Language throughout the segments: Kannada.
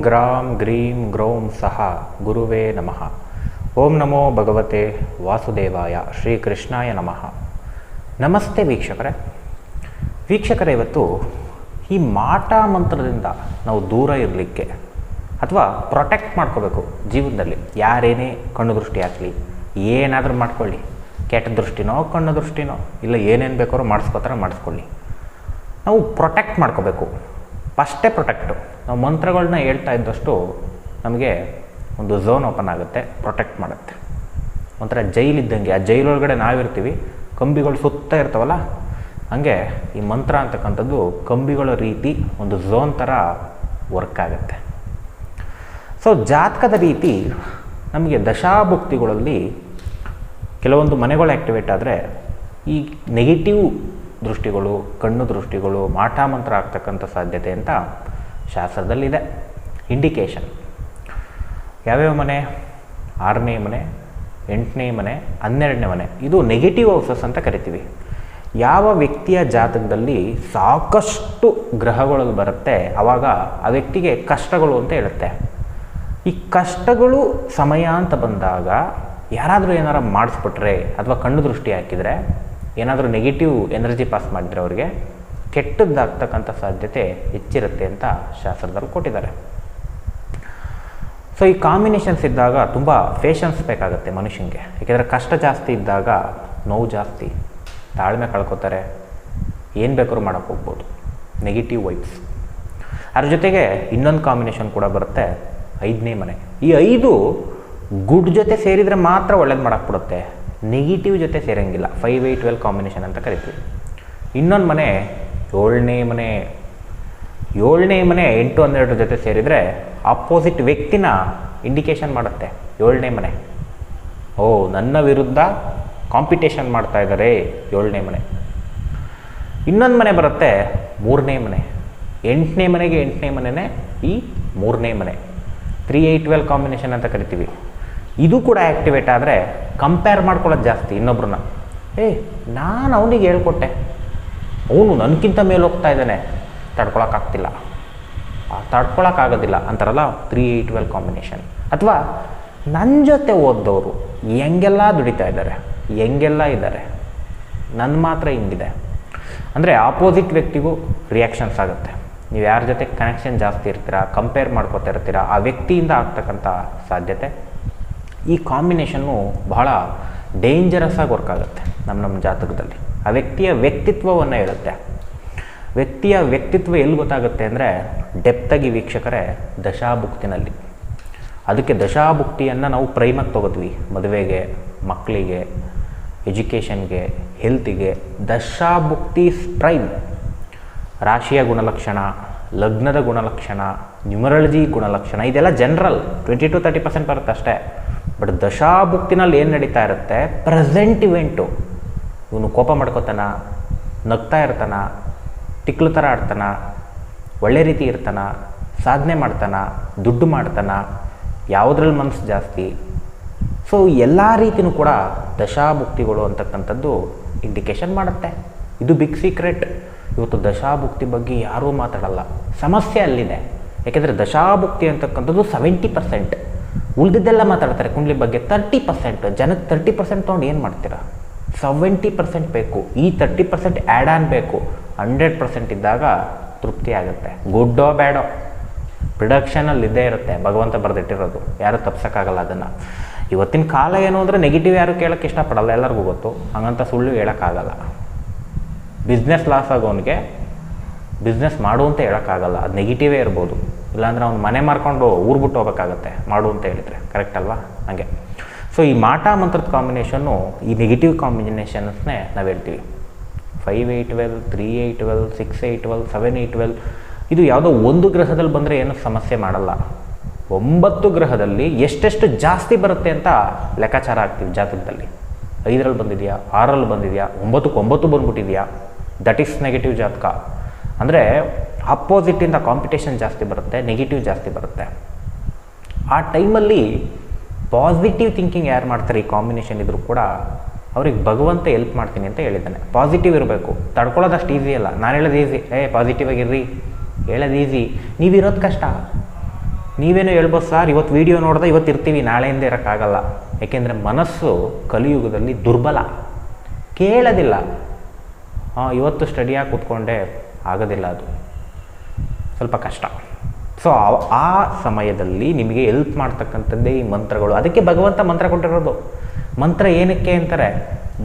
ಗ್ರಾಂ ಗ್ರೀಂ ಗ್ರೌಂ ಸಹ ಗುರುವೇ ನಮಃ. ಓಂ ನಮೋ ಭಗವತೆ ವಾಸುದೇವಾಯ ಶ್ರೀಕೃಷ್ಣಾಯ ನಮಃ. ನಮಸ್ತೆ ವೀಕ್ಷಕರೇ. ವೀಕ್ಷಕರೇ, ಇವತ್ತು ಈ ಮಾಟ ಮಂತ್ರದಿಂದ ನಾವು ದೂರ ಇರಲಿಕ್ಕೆ ಅಥವಾ ಪ್ರೊಟೆಕ್ಟ್ ಮಾಡ್ಕೋಬೇಕು ಜೀವನದಲ್ಲಿ. ಯಾರೇನೇ ಕಣ್ಣು ದೃಷ್ಟಿ ಹಾಕಲಿ, ಏನಾದರೂ ಮಾಡ್ಕೊಳ್ಳಿ. ಕೆಟ್ಟ ದೃಷ್ಟಿನೋ, ಕಣ್ಣು ದೃಷ್ಟಿನೋ, ಇಲ್ಲ ಏನೇನು ಬೇಕಾದ್ರೂ ಮಾಡಿಸ್ಕೋತಾರೆ ಮಾಡಿಸ್ಕೊಳ್ಳಿ. ನಾವು ಪ್ರೊಟೆಕ್ಟ್ ಮಾಡ್ಕೋಬೇಕು. ಫಸ್ಟೇ ಪ್ರೊಟೆಕ್ಟು. ನಾವು ಮಂತ್ರಗಳನ್ನ ಹೇಳ್ತಾ ಇದ್ದಷ್ಟು ನಮಗೆ ಒಂದು ಝೋನ್ ಓಪನ್ ಆಗುತ್ತೆ, ಪ್ರೊಟೆಕ್ಟ್ ಮಾಡುತ್ತೆ. ಒಂಥರ ಜೈಲಿದ್ದಂಗೆ, ಆ ಜೈಲೊಳಗಡೆ ನಾವಿರ್ತೀವಿ, ಕಂಬಿಗಳು ಸುತ್ತ ಇರ್ತಾವಲ್ಲ, ಹಾಗೆ ಈ ಮಂತ್ರ ಅಂತಕ್ಕಂಥದ್ದು ಕಂಬಿಗಳ ರೀತಿ ಒಂದು ಝೋನ್ ಥರ ವರ್ಕ್ ಆಗುತ್ತೆ. ಸೊ, ಜಾತಕದ ರೀತಿ ನಮಗೆ ದಶಾಭುಕ್ತಿಗಳಲ್ಲಿ ಕೆಲವೊಂದು ಮನೆಗಳು ಆ್ಯಕ್ಟಿವೇಟ್ ಆದರೆ ಈ ನೆಗೆಟಿವ್ ದೃಷ್ಟಿಗಳು, ಕಣ್ಣು ದೃಷ್ಟಿಗಳು ಮಾಟಾಮಂತ್ರ ಆಗ್ತಕ್ಕಂಥ ಸಾಧ್ಯತೆ ಅಂತ ಶಾಸ್ತ್ರದಲ್ಲಿದೆ. ಇಂಡಿಕೇಶನ್ ಯಾವ್ಯಾವ ಮನೆ? ಆರನೇ ಮನೆ, ಎಂಟನೇ ಮನೆ, ಹನ್ನೆರಡನೇ ಮನೆ. ಇದು ನೆಗೆಟಿವ್ ಹೌಸಸ್ ಅಂತ ಕರಿತೀವಿ. ಯಾವ ವ್ಯಕ್ತಿಯ ಜಾತಕದಲ್ಲಿ ಸಾಕಷ್ಟು ಗ್ರಹಗಳು ಬರುತ್ತೆ ಆವಾಗ ಆ ವ್ಯಕ್ತಿಗೆ ಕಷ್ಟಗಳು ಅಂತ ಹೇಳುತ್ತೆ. ಈ ಕಷ್ಟಗಳು ಸಮಯ ಅಂತ ಬಂದಾಗ ಯಾರಾದರೂ ಏನಾರು ಮಾಡಿಸ್ಬಿಟ್ರೆ, ಅಥವಾ ಕಣ್ಣು ದೃಷ್ಟಿ ಹಾಕಿದರೆ ಏನಾದರೂ ನೆಗೆಟಿವ್ ಎನರ್ಜಿ ಪಾಸ್ ಮಾಡಿದರೆ ಅವರಿಗೆ ಕೆಟ್ಟದ್ದಾಗ್ತಕ್ಕಂಥ ಸಾಧ್ಯತೆ ಹೆಚ್ಚಿರುತ್ತೆ ಅಂತ ಶಾಸ್ತ್ರದಲ್ಲಿ ಕೊಟ್ಟಿದ್ದಾರೆ. ಸೊ ಈ ಕಾಂಬಿನೇಷನ್ಸ್ ಇದ್ದಾಗ ತುಂಬ ಪೇಷನ್ಸ್ ಬೇಕಾಗುತ್ತೆ ಮನುಷ್ಯನಿಗೆ ಏಕೆಂದರೆ ಕಷ್ಟ ಜಾಸ್ತಿ ಇದ್ದಾಗ ನೋವು ಜಾಸ್ತಿ, ತಾಳ್ಮೆ ಕಳ್ಕೊತಾರೆ, ಏನು ಬೇಕಾದ್ರೂ ಮಾಡೋಕ್ಕೆ ಹೋಗ್ಬೋದು. ನೆಗೆಟಿವ್ ವೈಬ್ಸ್ ಅದ್ರ ಜೊತೆಗೆ ಇನ್ನೊಂದು ಕಾಂಬಿನೇಷನ್ ಕೂಡ ಬರುತ್ತೆ, ಐದನೇ ಮನೆ. ಈ ಐದು ಗುಡ್ ಜೊತೆ ಸೇರಿದರೆ ಮಾತ್ರ ಒಳ್ಳೇದು ಮಾಡಕ್ಕೆ ನೆಗೆಟಿವ್ ಜೊತೆ ಸೇರಂಗಿಲ್ಲ. ಫೈವ್ ಏಯ್ಟ್ ಟ್ವೆಲ್ ಕಾಂಬಿನೇಷನ್ ಅಂತ ಕರಿತೀವಿ. ಇನ್ನೊಂದು ಮನೆ, ಏಳನೇ ಮನೆ ಏಳನೇ ಮನೆ ಎಂಟು ಹನ್ನೆರಡರ ಜೊತೆ ಸೇರಿದರೆ ಅಪೋಸಿಟ್ ವ್ಯಕ್ತಿನ ಇಂಡಿಕೇಶನ್ ಮಾಡುತ್ತೆ. ಏಳನೇ ಮನೆ. ಓ, ನನ್ನ ವಿರುದ್ಧ ಕಾಂಪಿಟೇಷನ್ ಮಾಡ್ತಾ ಇದ್ದಾರೆ ಏಳನೇ ಮನೆ. ಇನ್ನೊಂದು ಮನೆ ಬರುತ್ತೆ, ಮೂರನೇ ಮನೆ. ಎಂಟನೇ ಮನೆಗೆ ಎಂಟನೇ ಮನೆಯೇ ಈ ಮೂರನೇ ಮನೆ. ತ್ರೀ ಏಯ್ಟ್ ಟ್ವೆಲ್ ಕಾಂಬಿನೇಷನ್ ಅಂತ ಕರಿತೀವಿ. ಇದು ಕೂಡ ಆ್ಯಕ್ಟಿವೇಟ್ ಆದರೆ ಕಂಪೇರ್ ಮಾಡ್ಕೊಳ್ಳೋದು ಜಾಸ್ತಿ ಇನ್ನೊಬ್ರನ್ನ. ಏ, ನಾನು ಅವನಿಗೆ ಹೇಳ್ಕೊಟ್ಟೆ. ಅವನು ನನಗಿಂತ ಮೇಲೆ ಹೋಗ್ತಾ ಇದ್ದಾನೆ. ತಡ್ಕೊಳಕ್ಕಾಗ್ತಿಲ್ಲ ತಡ್ಕೊಳಕ್ಕಾಗೋದಿಲ್ಲ ಅಂತಾರಲ್ಲ ತ್ರೀ ಟ್ವೆಲ್ ಕಾಂಬಿನೇಷನ್ ಅಥವಾ ನನ್ನ ಜೊತೆ ಓದ್ದವರು ಹೆಂಗೆಲ್ಲ ದುಡಿತಾ ಇದ್ದಾರೆ ಹೆಂಗೆಲ್ಲ ಇದ್ದಾರೆ ನನ್ನ ಮಾತ್ರ ಹಿಂಗಿದೆ. ಅಂದರೆ ಆಪೋಸಿಟ್ ವ್ಯಕ್ತಿಗೂ ರಿಯಾಕ್ಷನ್ಸ್ ಆಗುತ್ತೆ. ನೀವು ಯಾರ ಜೊತೆ ಕನೆಕ್ಷನ್ ಜಾಸ್ತಿ ಇರ್ತೀರಾ ಕಂಪೇರ್ ಮಾಡ್ಕೋತಾ ಇರ್ತೀರಾ, ಆ ವ್ಯಕ್ತಿಯಿಂದ ಆಗ್ತಕ್ಕಂಥ ಸಾಧ್ಯತೆ ಈ ಕಾಂಬಿನೇಷನ್ನು ಬಹಳ ಡೇಂಜರಸ್ ಆಗಿ ವರ್ಕ್ ಆಗುತ್ತೆ ನಮ್ಮ ನಮ್ಮ ಜಾತಕದಲ್ಲಿ. ಆ ವ್ಯಕ್ತಿಯ ವ್ಯಕ್ತಿತ್ವವನ್ನು ಹೇಳುತ್ತೆ. ವ್ಯಕ್ತಿಯ ವ್ಯಕ್ತಿತ್ವ ಎಲ್ಲಿ ಗೊತ್ತಾಗುತ್ತೆ ಅಂದರೆ ಡೆಪ್ತಾಗಿ ವೀಕ್ಷಕರೇ ದಶಾಭುಕ್ತಿನಲ್ಲಿ. ಅದಕ್ಕೆ ದಶಾಭುಕ್ತಿಯನ್ನು ನಾವು ಪ್ರೈಮಾಗಿ ತೊಗೋತೀವಿ ಮದುವೆಗೆ, ಮಕ್ಕಳಿಗೆ ಎಜುಕೇಷನ್ಗೆ ಹೆಲ್ತಿಗೆ ದಶಾಭುಕ್ತಿ ಪ್ರೈಮ್ ರಾಶಿಯ ಗುಣಲಕ್ಷಣ, ಲಗ್ನದ ಗುಣಲಕ್ಷಣ ನ್ಯೂಮರಾಲಜಿ ಗುಣಲಕ್ಷಣ, ಇದೆಲ್ಲ general twenty to thirty percent ಬರುತ್ತೆ ಅಷ್ಟೇ. ಬಟ್ ದಶಾಭುಕ್ತಿನಲ್ಲಿ ಏನು ನಡೀತಾ ಇರುತ್ತೆ? ಪ್ರೆಸೆಂಟ್ ಇವೆಂಟು ಇವನು ಕೋಪ ಮಾಡ್ಕೋತಾನ, ನಗ್ತಾ ಇರ್ತಾನ ತಿಕ್ಲು ಥರ ಆಡ್ತಾನ, ಒಳ್ಳೆ ರೀತಿ ಇರ್ತಾನ, ಸಾಧನೆ ಮಾಡ್ತಾನ, ದುಡ್ಡು ಮಾಡ್ತಾನ, ಯಾವುದ್ರಲ್ಲಿ ಮನಸ್ಸು ಜಾಸ್ತಿ. ಸೊ ಎಲ್ಲ ರೀತಿಯೂ ಕೂಡ ದಶಾಭುಕ್ತಿಗಳು ಅಂತಕ್ಕಂಥದ್ದು ಇಂಡಿಕೇಶನ್ ಮಾಡುತ್ತೆ. ಇದು ಬಿಗ್ ಸೀಕ್ರೆಟ್ ಇವತ್ತು ದಶಾಭುಕ್ತಿ ಬಗ್ಗೆ ಯಾರೂ ಮಾತಾಡಲ್ಲ. ಸಮಸ್ಯೆ ಅಲ್ಲಿದೆ. ಯಾಕೆಂದರೆ ದಶಾಭುಕ್ತಿ ಅಂತಕ್ಕಂಥದ್ದು ಸೆವೆಂಟಿ ಪರ್ಸೆಂಟ್ ಉಳಿದಿದ್ದೆಲ್ಲ ಮಾತಾಡ್ತಾರೆ ಕುಂಡ್ಲಿ ಬಗ್ಗೆ ತರ್ಟಿ ಪರ್ಸೆಂಟ್ ಜನಕ್ಕೆ ತರ್ಟಿ ಪರ್ಸೆಂಟ್ ತೊಗೊಂಡು ಏನು ಮಾಡ್ತೀರಾ? ಸೆವೆಂಟಿ ಪರ್ಸೆಂಟ್ ಬೇಕು. ಈ ತರ್ಟಿ ಪರ್ಸೆಂಟ್ ಆ್ಯಡ್ ಆನ್ ಬೇಕು. ಹಂಡ್ರೆಡ್ ಪರ್ಸೆಂಟ್ ಇದ್ದಾಗ ತೃಪ್ತಿ ಆಗುತ್ತೆ. ಗುಡ್ಡೋ ಬ್ಯಾಡೋ ಪ್ರಿಡಕ್ಷನಲ್ಲಿ ಇದ್ದೇ ಇರುತ್ತೆ. ಭಗವಂತ ಬರೆದಿಟ್ಟಿರೋದು. ಯಾರೂ ತಪ್ಸೋಕ್ಕಾಗಲ್ಲ ಅದನ್ನು. ಇವತ್ತಿನ ಕಾಲ ಏನು ಅಂದರೆ ನೆಗೆಟಿವ್ ಯಾರು ಕೇಳೋಕ್ಕೆ ಇಷ್ಟಪಡಲ್ಲ ಎಲ್ಲರಿಗೂ ಗೊತ್ತು. ಹಾಗಂತ ಸುಳ್ಳು ಹೇಳೋಕ್ಕಾಗಲ್ಲ. ಬಿಸ್ನೆಸ್ ಲಾಸ್ ಆಗೋನಿಗೆ ಬಿಸ್ನೆಸ್ ಮಾಡು ಅಂತ ಹೇಳೋಕ್ಕಾಗಲ್ಲ. ಅದು ನೆಗೆಟಿವೇ ಇರ್ಬೋದು. ಇಲ್ಲಾಂದರೆ ಅವ್ನು ಮನೆ ಮಾರ್ಕೊಂಡು ಊರು ಬಿಟ್ಟು ಹೋಗಬೇಕಾಗತ್ತೆ. ಮಾಡು ಅಂತ ಹೇಳಿದರೆ. ಕರೆಕ್ಟ್ ಅಲ್ವಾ? ಹಾಗೆ. ಸೊ ಈ ಮಾಟ ಮಂತ್ರದ ಕಾಂಬಿನೇಷನ್ನು ಈ ನೆಗೆಟಿವ್ ಕಾಂಬಿನೇಷನ್ಸ್ನೇ ನಾವು ಹೇಳ್ತೀವಿ. Five eight twelve three eight twelve six eight twelve seven eight twelve ಇದು ಯಾವುದೋ ಒಂದು ಗ್ರಹದಲ್ಲಿ ಬಂದರೆ ಏನು ಸಮಸ್ಯೆ ಮಾಡಲ್ಲ. ಒಂಬತ್ತು ಗ್ರಹದಲ್ಲಿ ಎಷ್ಟೆಷ್ಟು ಜಾಸ್ತಿ ಬರುತ್ತೆ ಅಂತ ಲೆಕ್ಕಾಚಾರ ಆಗ್ತೀವಿ ಜಾತಕದಲ್ಲಿ. ಐದರಲ್ಲಿ ಬಂದಿದೆಯಾ? ಆರಲ್ಲಿ ಬಂದಿದೆಯಾ? ಒಂಬತ್ತಕ್ಕೆ ಒಂಬತ್ತು ಬಂದ್ಬಿಟ್ಟಿದೆಯಾ? ದಟ್ ಈಸ್ ನೆಗೆಟಿವ್ ಜಾತಕ. ಅಂದರೆ ಅಪೋಸಿಟಿಂದ ಕಾಂಪಿಟೇಷನ್ ಜಾಸ್ತಿ ಬರುತ್ತೆ ನೆಗೆಟಿವ್ ಜಾಸ್ತಿ ಬರುತ್ತೆ. ಆ ಟೈಮಲ್ಲಿ ಪಾಸಿಟಿವ್ ಥಿಂಕಿಂಗ್ ಯಾರು ಮಾಡ್ತಾರೆ, ಈ ಕಾಂಬಿನೇಷನ್ ಇದ್ರೂ ಕೂಡ ಅವ್ರಿಗೆ ಭಗವಂತ ಎಲ್ಪ್ ಮಾಡ್ತೀನಿ ಅಂತ ಹೇಳಿದ್ದಾನೆ. ಪಾಸಿಟಿವ್ ಇರಬೇಕು. ತಡ್ಕೊಳ್ಳೋದಷ್ಟು ಈಸಿ ಅಲ್ಲ. ನಾನು ಹೇಳೋದು ಈಸಿ ಏ ಪಾಸಿಟಿವ್ ಆಗಿರ್ರಿ. ಹೇಳೋದು ಈಸಿ ನೀವಿರೋದು ಕಷ್ಟ. ನೀವೇನೋ ಹೇಳ್ಬೋದು, ಸರ್ ಇವತ್ತು ವೀಡಿಯೋ ನೋಡಿದ್ರೆ ಇವತ್ತು ಇರ್ತೀವಿ. ನಾಳೆಯಿಂದ ಇರೋಕ್ಕಾಗಲ್ಲ. ಏಕೆಂದರೆ ಮನಸ್ಸು ಕಲಿಯುಗದಲ್ಲಿ ದುರ್ಬಲ. ಕೇಳೋದಿಲ್ಲ. ಇವತ್ತು ಸ್ಟಡಿಯಾಗಿ ಕೂತ್ಕೊಂಡೆ, ಆಗೋದಿಲ್ಲ ಅದು. ಸ್ವಲ್ಪ ಕಷ್ಟ. ಸೊ ಆ ಸಮಯದಲ್ಲಿ ನಿಮಗೆ ಹೆಲ್ಪ್ ಮಾಡ್ತಕ್ಕಂಥದ್ದೇ ಈ ಮಂತ್ರಗಳು. ಅದಕ್ಕೆ ಭಗವಂತ ಮಂತ್ರ ಕೊಟ್ಟಿರೋದು. ಮಂತ್ರ ಏನಕ್ಕೆ ಅಂತಾರೆ?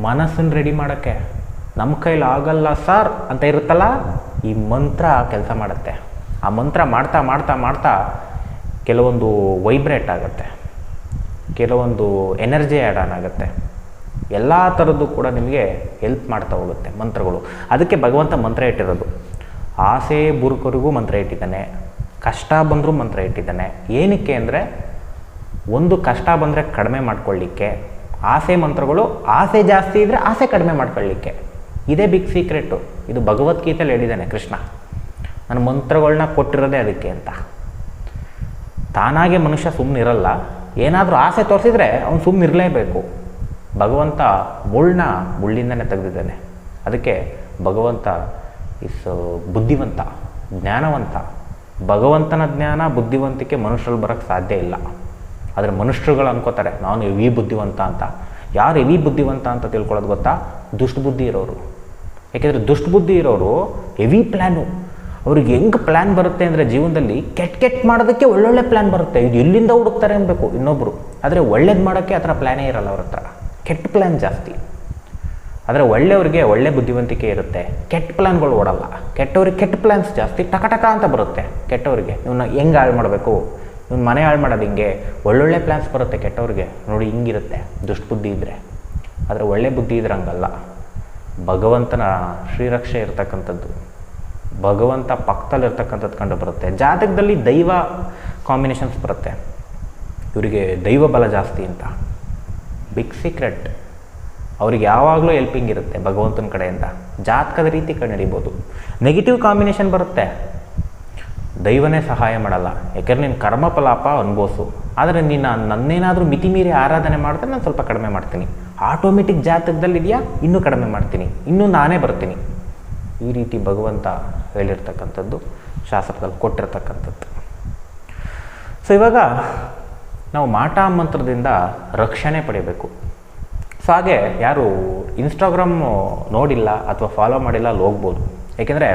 ಮನಸ್ಸನ್ನು ರೆಡಿ ಮಾಡೋಕ್ಕೆ. ನಮ್ಮ ಕೈಲಿ ಆಗಲ್ಲ ಸರ್ ಅಂತ ಇರುತ್ತಲ್ಲ, ಈ ಮಂತ್ರ ಕೆಲಸ ಮಾಡುತ್ತೆ. ಆ ಮಂತ್ರ ಮಾಡ್ತಾ ಮಾಡ್ತಾ ಮಾಡ್ತಾ ಕೆಲವೊಂದು ವೈಬ್ರೇಟ್ ಆಗುತ್ತೆ. ಕೆಲವೊಂದು ಎನರ್ಜಿ ಆ್ಯಡ್ ಆನ್ ಆಗುತ್ತೆ. ಎಲ್ಲ ಥರದ್ದು ಕೂಡ ನಿಮಗೆ ಹೆಲ್ಪ್ ಮಾಡ್ತಾ ಹೋಗುತ್ತೆ ಮಂತ್ರಗಳು. ಅದಕ್ಕೆ ಭಗವಂತ ಮಂತ್ರ ಇಟ್ಟಿರೋದು. ಆಸೆ ಬುರುಕರಿಗೂ ಮಂತ್ರ ಇಟ್ಟಿದ್ದಾನೆ, ಕಷ್ಟ ಬಂದರೂ ಮಂತ್ರ ಇಟ್ಟಿದ್ದಾನೆ. ಏನಕ್ಕೆ ಅಂದರೆ ಒಂದು ಕಷ್ಟ ಬಂದರೆ ಕಡಿಮೆ ಮಾಡ್ಕೊಳ್ಳಿಕ್ಕೆ, ಆಸೆ ಮಂತ್ರಗಳು ಆಸೆ ಜಾಸ್ತಿ ಇದ್ದರೆ ಆಸೆ ಕಡಿಮೆ ಮಾಡ್ಕೊಳ್ಳಿಕ್ಕೆ. ಇದೇ ಬಿಗ್ ಸೀಕ್ರೆಟು ಇದು ಭಗವದ್ಗೀತೆಯಲ್ಲಿ ಹೇಳಿದ್ದಾನೆ ಕೃಷ್ಣ, ನಾನು ಮಂತ್ರಗಳನ್ನ ಕೊಟ್ಟಿರೋದೇ ಅದಕ್ಕೆ ಅಂತ. ತಾನಾಗೆ ಮನುಷ್ಯ ಸುಮ್ಮನಿರಲ್ಲ ಏನಾದರೂ ಆಸೆ ತೋರಿಸಿದ್ರೆ ಅವನು ಸುಮ್ಮನಿರಲೇಬೇಕು ಭಗವಂತ ಮುಳ್ಳನ್ನ ಮುಳ್ಳಿಂದನೇ ತೆಗೆದಿದ್ದಾನೆ. ಅದಕ್ಕೆ ಭಗವಂತ ಇಸ್ ಬುದ್ಧಿವಂತ, ಜ್ಞಾನವಂತ. ಭಗವಂತನ ಜ್ಞಾನ ಬುದ್ಧಿವಂತಿಕೆ ಮನುಷ್ಯರಲ್ಲಿ ಬರೋಕ್ಕೆ ಸಾಧ್ಯ ಇಲ್ಲ. ಆದರೆ ಮನುಷ್ಯರುಗಳು ಅನ್ಕೋತಾರೆ, ನಾನು ಹೆವಿ ಬುದ್ಧಿವಂತ ಅಂತ. ಯಾರು ಹೆವಿ ಬುದ್ಧಿವಂತ ಅಂತ ತಿಳ್ಕೊಳ್ಳೋದು ಗೊತ್ತಾ? ದುಷ್ಟ ಬುದ್ಧಿ ಇರೋರು. ಯಾಕೆಂದರೆ ದುಷ್ಟ ಬುದ್ಧಿ ಇರೋರು ಹೆವಿ ಪ್ಲ್ಯಾನು ಅವ್ರಿಗೆ ಹೆಂಗೆ ಪ್ಲ್ಯಾನ್ ಬರುತ್ತೆ ಅಂದರೆ ಜೀವನದಲ್ಲಿ ಕೆಟ್ಟ ಕೆಟ್ಟ ಮಾಡೋದಕ್ಕೆ ಒಳ್ಳೊಳ್ಳೆ ಪ್ಲ್ಯಾನ್ ಬರುತ್ತೆ. ಇದು ಎಲ್ಲಿಂದ ಹುಡುಕ್ತಾರೆ ಅನ್ಬೇಕು ಇನ್ನೊಬ್ಬರು ಆದರೆ ಒಳ್ಳೇದು ಮಾಡೋಕ್ಕೆ ಆ ಥರ ಪ್ಲ್ಯಾನೇ ಇರಲ್ಲ ಅವ್ರ ಹತ್ರ. ಕೆಟ್ಟ ಪ್ಲ್ಯಾನ್ ಜಾಸ್ತಿ. ಆದರೆ ಒಳ್ಳೆಯವ್ರಿಗೆ ಒಳ್ಳೆ ಬುದ್ಧಿವಂತಿಕೆ ಇರುತ್ತೆ. ಕೆಟ್ಟ ಪ್ಲ್ಯಾನ್ಗಳು ಓಡಲ್ಲ. ಕೆಟ್ಟವ್ರಿಗೆ ಕೆಟ್ಟ ಪ್ಲ್ಯಾನ್ಸ್ ಜಾಸ್ತಿ ಟಕ ಟಕ ಅಂತ ಬರುತ್ತೆ ಕೆಟ್ಟವ್ರಿಗೆ. ಇವನ್ನ ಹೆಂಗೆ ಹಾಳು ಮಾಡಬೇಕು? ಇವ್ನ ಮನೆ ಹಾಳು ಮಾಡೋದು ಹಿಂಗೆ. ಒಳ್ಳೊಳ್ಳೆ ಪ್ಲ್ಯಾನ್ಸ್ ಬರುತ್ತೆ ಕೆಟ್ಟವ್ರಿಗೆ. ನೋಡಿ ಹಿಂಗಿರುತ್ತೆ. ದುಷ್ಟ ಬುದ್ಧಿ ಇದ್ದರೆ ಆದರೆ ಒಳ್ಳೆ ಬುದ್ಧಿ ಇದ್ರೆ ಹಂಗಲ್ಲ. ಭಗವಂತನ ಶ್ರೀರಕ್ಷೆ ಇರ್ತಕ್ಕಂಥದ್ದು. ಭಗವಂತ ಪಕ್ಕದಲ್ಲಿ ಇರ್ತಕ್ಕಂಥದ್ದು ಕಂಡು ಬರುತ್ತೆ. ಜಾತಕದಲ್ಲಿ ದೈವ ಕಾಂಬಿನೇಷನ್ಸ್ ಬರುತ್ತೆ. ಇವರಿಗೆ ದೈವ ಬಲ ಜಾಸ್ತಿ ಅಂತ. ಬಿಗ್ ಸೀಕ್ರೆಟ್ ಅವ್ರಿಗೆ ಯಾವಾಗಲೂ ಹೆಲ್ಪಿಂಗ್ ಇರುತ್ತೆ ಭಗವಂತನ ಕಡೆಯಿಂದ. ಜಾತಕದ ರೀತಿ ಕಂಡುಹಿಡಿಬೋದು ನೆಗೆಟಿವ್ ಕಾಂಬಿನೇಷನ್ ಬರುತ್ತೆ. ದೈವನೇ ಸಹಾಯ ಮಾಡಲ್ಲ. ಯಾಕೆಂದ್ರೆ ನೀನು ಕರ್ಮಫಲಾಪ ಅನುಭವಿಸು ಆದರೆ ನೀನು ನನ್ನೇನಾದರೂ ಮಿತಿ ಮೀರಿ ಆರಾಧನೆ ಮಾಡಿದ್ರೆ ನಾನು ಸ್ವಲ್ಪ ಕಡಿಮೆ ಮಾಡ್ತೀನಿ. ಆಟೋಮೆಟಿಕ್ ಜಾತಕದಲ್ಲಿದೆಯಾ? ಇನ್ನೂ ಕಡಿಮೆ ಮಾಡ್ತೀನಿ. ಇನ್ನೂ ನಾನೇ ಬರ್ತೀನಿ. ಈ ರೀತಿ ಭಗವಂತ ಹೇಳಿರ್ತಕ್ಕಂಥದ್ದು, ಶಾಸ್ತ್ರದಲ್ಲಿ ಕೊಟ್ಟಿರ್ತಕ್ಕಂಥದ್ದು. ಸೊ ಇವಾಗ ನಾವು ಮಾಟ ಮಂತ್ರದಿಂದ ರಕ್ಷಣೆ ಪಡಿಬೇಕು ಸೊ ಹಾಗೆ ಯಾರು ಇನ್ಸ್ಟಾಗ್ರಾಮ್ ನೋಡಿಲ್ಲ ಅಥವಾ ಫಾಲೋ ಮಾಡಿಲ್ಲ ಅಲ್ಲಿ ಹೋಗ್ಬೋದು. ಏಕೆಂದರೆ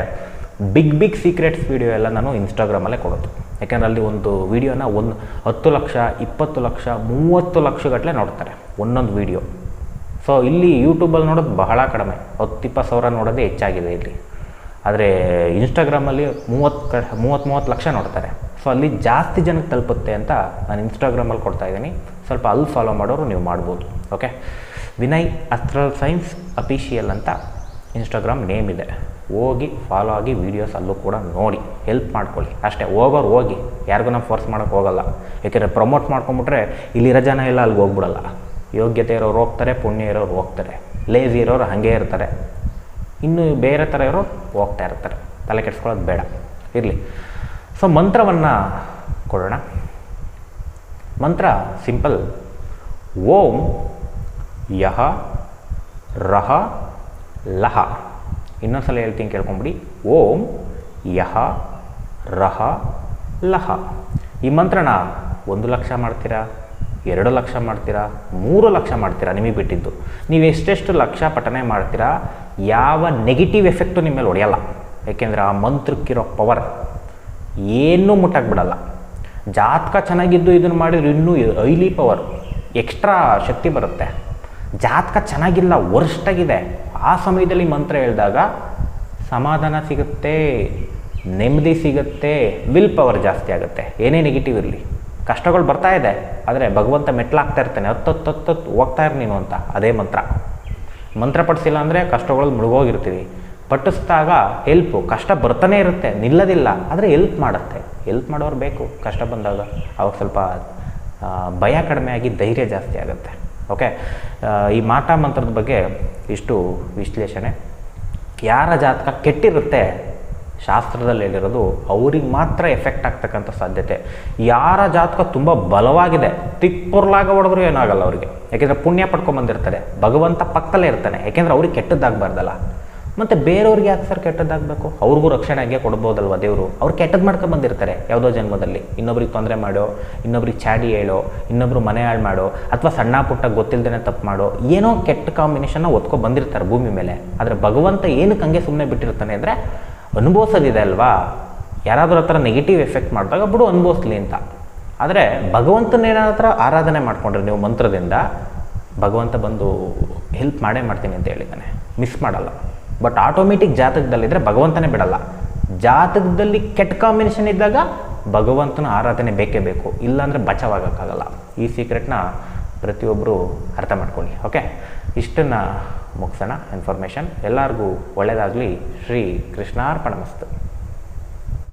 ಬಿಗ್ ಬಿಗ್ ಸೀಕ್ರೆಟ್ಸ್ ವೀಡಿಯೋ ಎಲ್ಲ ನಾನು ಇನ್ಸ್ಟಾಗ್ರಾಮಲ್ಲೇ ಕೊಡೋದು. ಯಾಕೆಂದರೆ ಅಲ್ಲಿ ಒಂದು ವೀಡಿಯೋನ ಒಂದು ಹತ್ತು ಲಕ್ಷ, ಇಪ್ಪತ್ತು ಲಕ್ಷ, ಮೂವತ್ತು ಲಕ್ಷಗಟ್ಟಲೆ ನೋಡ್ತಾರೆ ಒಂದೊಂದು ವೀಡಿಯೋ ಸೊ ಇಲ್ಲಿ ಯೂಟ್ಯೂಬಲ್ಲಿ ನೋಡೋದು ಬಹಳ ಕಡಿಮೆ. ಹತ್ತು, ಇಪ್ಪತ್ತು ಸಾವಿರ ನೋಡೋದೇ ಹೆಚ್ಚಾಗಿದೆ ಇಲ್ಲಿ. ಆದರೆ ಇನ್ಸ್ಟಾಗ್ರಾಮಲ್ಲಿ ಮೂವತ್ತು ಕ, ಮೂವತ್ತು ಮೂವತ್ತು ಲಕ್ಷ ನೋಡ್ತಾರೆ. ಸೊ ಅಲ್ಲಿ ಜಾಸ್ತಿ ಜನಕ್ಕೆ ತಲುಪುತ್ತೆ ಅಂತ ನಾನು ಇನ್ಸ್ಟಾಗ್ರಾಮಲ್ಲಿ ಕೊಡ್ತಾ ಇದ್ದೀನಿ. ಸ್ವಲ್ಪ ಅಲ್ಲಿ ಫಾಲೋ ಮಾಡೋರು ನೀವು ಮಾಡ್ಬೋದು. Okay Vinay astral science official ಅಂತ ಇನ್ಸ್ಟಾಗ್ರಾಮ್ ನೇಮ್ ಇದೆ. ಹೋಗಿ ಫಾಲೋ ಆಗಿ ವೀಡಿಯೋಸ್ ಅಲ್ಲೂ ಕೂಡ ನೋಡಿ ಹೆಲ್ಪ್ ಮಾಡ್ಕೊಳ್ಳಿ. ಅಷ್ಟೇ ಹೋಗೋರು ಹೋಗಿ, ಯಾರಿಗೂ ನಾವು ಫೋರ್ಸ್ ಮಾಡೋಕ್ಕೆ ಹೋಗಲ್ಲ. ಯಾಕೆಂದರೆ ಪ್ರಮೋಟ್ ಮಾಡ್ಕೊಂಬಿಟ್ರೆ ಇಲ್ಲಿರೋ ಜನ ಎಲ್ಲ ಅಲ್ಲಿಗೆ ಹೋಗ್ಬಿಡಲ್ಲ. ಯೋಗ್ಯತೆ ಇರೋರು ಹೋಗ್ತಾರೆ, ಪುಣ್ಯ ಇರೋರು ಹೋಗ್ತಾರೆ. ಲೇಜಿ ಇರೋರು ಹಾಗೇ ಇರ್ತಾರೆ. ಇನ್ನು ಬೇರೆ ಥರ ಇರೋರು ಹೋಗ್ತಾ ಇರ್ತಾರೆ. ತಲೆ ಕೆಡ್ಸ್ಕೊಳ್ಳೋದು ಬೇಡ. ಇರಲಿ. ಸೊ ಮಂತ್ರವನ್ನು ಕೊಡೋಣ. ಮಂತ್ರ ಸಿಂಪಲ್ ಓಂ ಯಹ, ರಹ, ಲಹ. ಇನ್ನೊಂದ್ಸಲ ಹೇಳ್ತೀನಿ ಕೇಳ್ಕೊಂಬಿಡಿ. ಓಂ ಯಹ, ರಹ, ಲಹ. ಈ ಮಂತ್ರಣ ಒಂದು ಲಕ್ಷ ಮಾಡ್ತೀರಾ? ಎರಡು ಲಕ್ಷ ಮಾಡ್ತೀರಾ? ಮೂರು ಲಕ್ಷ ಮಾಡ್ತೀರಾ? ನಿಮಗೆ ಬಿಟ್ಟಿದ್ದು. ನೀವು ಎಷ್ಟೆಷ್ಟು ಲಕ್ಷ ಪಠನೆ ಮಾಡ್ತೀರಾ? ಯಾವ ನೆಗೆಟಿವ್ ಎಫೆಕ್ಟು ನಿಮ್ಮ ಮೇಲೆ ಹೊಡೆಯಲ್ಲ. ಯಾಕೆಂದರೆ ಆ ಮಂತ್ರಕ್ಕಿರೋ ಪವರ್ ಏನೂ ಮುಟ್ಟಾಕ್ಬಿಡಲ್ಲ ಜಾತಕ ಚೆನ್ನಾಗಿದ್ದು ಇದನ್ನು ಮಾಡಿದ್ರೆ ಇನ್ನೂ ಐಲಿ ಪವರ್ ಎಕ್ಸ್ಟ್ರಾ ಶಕ್ತಿ ಬರುತ್ತೆ. ಜಾತಕ ಚೆನ್ನಾಗಿಲ್ಲ ವರ್ಸ್ಟಾಗಿದೆ ಆ ಸಮಯದಲ್ಲಿ ಮಂತ್ರ ಹೇಳಿದಾಗ, ಸಮಾಧಾನ ಸಿಗುತ್ತೆ, ನೆಮ್ಮದಿ ಸಿಗುತ್ತೆ ವಿಲ್ ಪವರ್ ಜಾಸ್ತಿ ಆಗುತ್ತೆ. ಏನೇ ನೆಗೆಟಿವ್ ಇರಲಿ. ಕಷ್ಟಗಳು ಬರ್ತಾ ಇದೆ, ಆದರೆ ಭಗವಂತ ಮೆಟ್ಲಾಗ್ತಾ ಇರ್ತಾನೆ. ಹತ್ತು ಹತ್ತು ಹತ್ತು ಹತ್ತು ಹೋಗ್ತಾ ಇರು ನೀನು ಅಂತ. ಅದೇ ಮಂತ್ರ. ಮಂತ್ರ ಪಡಿಸಿಲ್ಲ ಅಂದರೆ ಕಷ್ಟಗಳು ಮುಳುಗೋಗಿರ್ತೀವಿ. ಪಟ್ಟಿಸಿದಾಗ ಹೆಲ್ಪು ಕಷ್ಟ ಬರ್ತಾನೆ ಇರುತ್ತೆ, ನಿಲ್ಲದಿಲ್ಲ. ಆದರೆ ಹೆಲ್ಪ್ ಮಾಡುತ್ತೆ. ಹೆಲ್ಪ್ ಮಾಡೋರು ಬೇಕು, ಕಷ್ಟ ಬಂದಾಗ. ಅವಾಗ ಸ್ವಲ್ಪ ಭಯ ಕಡಿಮೆ ಆಗಿ ಧೈರ್ಯ ಜಾಸ್ತಿ ಆಗುತ್ತೆ. ಓಕೆ? ಈ ಮಾಟ ಮಂತ್ರದ ಬಗ್ಗೆ ಇಷ್ಟು ವಿಶ್ಲೇಷಣೆ. ಯಾರ ಜಾತಕ ಕೆಟ್ಟಿರುತ್ತೆ ಶಾಸ್ತ್ರದಲ್ಲಿ ಹೇಳಿರೋದು ಅವ್ರಿಗೆ ಮಾತ್ರ ಎಫೆಕ್ಟ್ ಆಗ್ತಕ್ಕಂಥ ಸಾಧ್ಯತೆ. ಯಾರ ಜಾತಕ ತುಂಬ ಬಲವಾಗಿದೆ, ತಿಪ್ಪುರ್ಲಾಗ ಹೊಡೆದ್ರು ಏನಾಗಲ್ಲ ಅವರಿಗೆ. ಯಾಕೆಂದರೆ ಪುಣ್ಯ ಪಡ್ಕೊಂಬಂದಿರ್ತಾರೆ, ಭಗವಂತ ಪಕ್ಕದಲ್ಲೇ ಇರ್ತಾನೆ. ಯಾಕೆಂದರೆ ಅವ್ರಿಗೆ ಕೆಟ್ಟದ್ದಾಗಬಾರ್ದಲ್ಲ. ಮತ್ತು ಬೇರೆಯವ್ರಿಗೆ ಯಾಕೆ ಸರ್ ಕೆಟ್ಟದ್ದಾಗಬೇಕು? ಅವ್ರಿಗೂ ರಕ್ಷಣೆ ಹಾಗೆ ಕೊಡ್ಬೋದಲ್ವ ದೇವರು? ಅವ್ರು ಕೆಟ್ಟದ್ದು ಮಾಡ್ಕೊಂಡು ಬಂದಿರ್ತಾರೆ. ಯಾವುದೋ ಜನ್ಮದಲ್ಲಿ. ಇನ್ನೊಬ್ರಿಗೆ ತೊಂದರೆ ಮಾಡೋ, ಇನ್ನೊಬ್ರಿಗೆ ಚಾಡಿ ಹೇಳೋ, ಇನ್ನೊಬ್ರು ಮನೆ ಹಾಳು ಮಾಡೋ, ಅಥವಾ ಸಣ್ಣ ಪುಟ್ಟ ಗೊತ್ತಿಲ್ಲದೇ ತಪ್ಪು ಮಾಡೋ, ಏನೋ ಕೆಟ್ಟ ಕಾಂಬಿನೇಷನ್ನ ಒತ್ಕೊ ಬಂದಿರ್ತಾರೆ ಭೂಮಿ ಮೇಲೆ. ಆದರೆ ಭಗವಂತ ಏನಕ್ಕೆ ಹಂಗೆ ಸುಮ್ಮನೆ ಬಿಟ್ಟಿರ್ತಾನೆ ಅಂದರೆ ಅನುಭವಿಸೋದಿದೆ ಅಲ್ವಾ? ಯಾರಾದರೂ ಹತ್ರ ನೆಗೆಟಿವ್ ಎಫೆಕ್ಟ್ ಮಾಡಿದಾಗ ಬಿಡು ಅನುಭವಿಸ್ಲಿ ಅಂತ. ಆದರೆ ಭಗವಂತನೇನಾದ್ರ ಆರಾಧನೆ ಮಾಡಿಕೊಂಡ್ರೆ ನೀವು ಮಂತ್ರದಿಂದ ಭಗವಂತ ಬಂದು ಹೆಲ್ಪ್ ಮಾಡೇ ಮಾಡ್ತೀನಿ ಅಂತ ಹೇಳಿದ್ದಾನೆ. ಮಿಸ್ ಮಾಡಲ್ಲ. ಬಟ್ ಆಟೋಮೆಟಿಕ್ ಜಾತಕದಲ್ಲಿದ್ದರೆ ಭಗವಂತನೇ ಬಿಡಲ್ಲ. ಜಾತಕದಲ್ಲಿ ಕೆಟ್ಟ ಕಾಂಬಿನೇಷನ್ ಇದ್ದಾಗ ಭಗವಂತನ ಆರಾಧನೆ ಬೇಕೇ ಬೇಕು. ಇಲ್ಲಾಂದರೆ ಬಚಾವಾಗೋಕ್ಕಾಗಲ್ಲ. ಈ ಸೀಕ್ರೆಟ್ನ ಪ್ರತಿಯೊಬ್ಬರು ಅರ್ಥ ಮಾಡ್ಕೊಳ್ಳಿ ಓಕೆ ಇಷ್ಟನ್ನು ಮುಗಿಸೋಣ ಇನ್ಫಾರ್ಮೇಷನ್ ಎಲ್ಲರಿಗೂ ಒಳ್ಳೆಯದಾಗಲಿ ಶ್ರೀ ಕೃಷ್ಣಾರ್ಪಣಮಸ್ತು